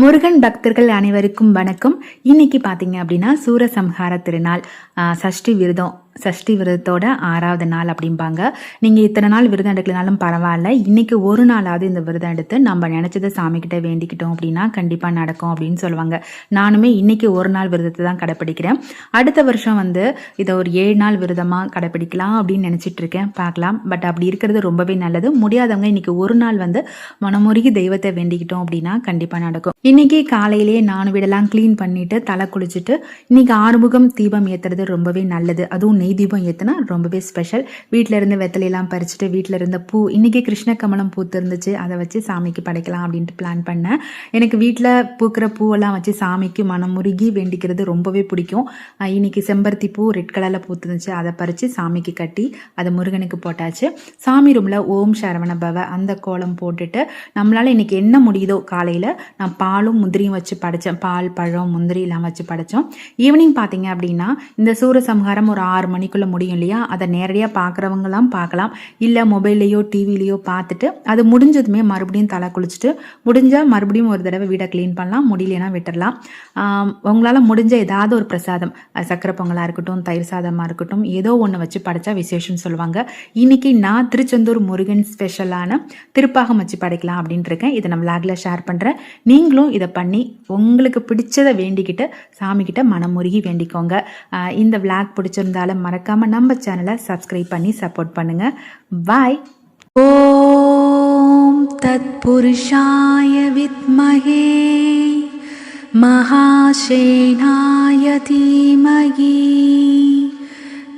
முருகன் பக்தர்கள் அனைவருக்கும் வணக்கம். இன்னைக்கு பார்த்தீங்க அப்படின்னா சூரசம்ஹார திருநாள் சஷ்டி விரதம். சஷ்டி விரதத்தோட ஆறாவது நாள் அப்படிம்பாங்க. நீங்கள் இத்தனை நாள் விரதம் எடுக்கலனாலும் பரவாயில்ல. இன்னைக்கு ஒரு நாளாவது இந்த விரதம் எடுத்து நம்ம நினச்சதை சாமிக்கிட்ட வேண்டிக்கிட்டோம் அப்படின்னா கண்டிப்பாக நடக்கும் அப்படின்னு சொல்லுவாங்க. நானுமே இன்னைக்கு ஒரு நாள் விரதத்தை தான் கடைப்பிடிக்கிறேன். அடுத்த வருஷம் வந்து இதை ஒரு ஏழு நாள் விரதமாக கடைப்பிடிக்கலாம் அப்படின்னு நினச்சிட்டு இருக்கேன் பார்க்கலாம். பட் அப்படி இருக்கிறது ரொம்பவே நல்லது. முடியாதவங்க இன்னைக்கு ஒரு நாள் வந்து மனமுருகி தெய்வத்தை வேண்டிக்கிட்டோம் அப்படின்னா கண்டிப்பாக நடக்கும். இன்னைக்கு காலையிலேயே நானும் வீடெல்லாம் க்ளீன் பண்ணிட்டு தலை குளிச்சுட்டு இன்னைக்கு ஆறுமுகம் தீபம் ஏற்றுறது ரொம்பவே நல்லது. அதுவும் நெய் தீபம் ஏற்றுனா ரொம்பவே ஸ்பெஷல் வீட்டில் இருந்து வெத்தலையெல்லாம் பறிச்சுட்டு வீட்டில் இருந்த பூ இன்றைக்கி கிருஷ்ண கமலம் பூத்து இருந்துச்சு அதை வச்சு சாமிக்கு படைக்கலாம் அப்படின்ட்டு பிளான் பண்ணேன். எனக்கு வீட்டில் பூக்கிற பூவெல்லாம் வச்சு சாமிக்கு மனமுருகி வேண்டிக்கிறது ரொம்பவே பிடிக்கும். இன்றைக்கி செம்பருத்தி பூ ரெட் கலரில் பூத்துருந்துச்சு அதை பறித்து சாமிக்கு கட்டி அதை முருகனுக்கு போட்டாச்சு. சாமி ரூமில் ஓம் சரவண பவ அந்த கோலம் போட்டுட்டு நம்மளால் இன்னைக்கு என்ன முடியுதோ காலையில் நான் பாலும் முந்திரியும் வச்சு படைச்சேன். பால் பழம் முந்திரி எல்லாம் வச்சு படைச்சோம். ஈவினிங் பார்த்தீங்க அப்படின்னா இந்த சூரசம்ஹாரம் ஒரு ஆறு மணிக்குள்ளே முடியும் இல்லையா? அதை நேரடியாக பார்க்குறவங்களாம் பார்க்கலாம். இல்லை மொபைல்லையோ டிவிலையோ பார்த்துட்டு அது முடிஞ்சதுமே மறுபடியும் தலை குளிச்சுட்டு முடிஞ்சால் மறுபடியும் ஒரு தடவை வீடை க்ளீன் பண்ணலாம். முடியலனா விட்டுடலாம் உங்களால் முடிஞ்ச ஏதாவது ஒரு பிரசாதம் சக்கரை பொங்கலாக இருக்கட்டும் தயிர் சாதமாக இருக்கட்டும் ஏதோ ஒன்று வச்சு படைச்சா விசேஷம்னு சொல்லுவாங்க. இன்னைக்கு நான் திருச்செந்தூர் முருகன் ஸ்பெஷலான திருப்பாகம் வச்சு படைக்கலாம் அப்படின்ட்டு இருக்கேன். இதை நான் லாகில் ஷேர் பண்ணுறேன் நீங்களும் இதை பண்ணி உங்களுக்கு பிடிச்சதை வேண்டிக்கிட்டு சாமிக்கிட்ட மனமுருகி வேண்டிக்கோங்க. இந்த விளாக் பிடிச்சிருந்தாலும் மறக்காமல் நம்ம சேனலை சப்ஸ்கிரைப் பண்ணி சப்போர்ட் பண்ணுங்கள் பாய் ॐ तत्पुरुषाय विद्महे महाशेनाय धीमहि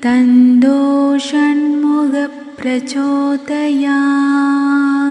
तन्दो षण्मुखप्रचोदयात्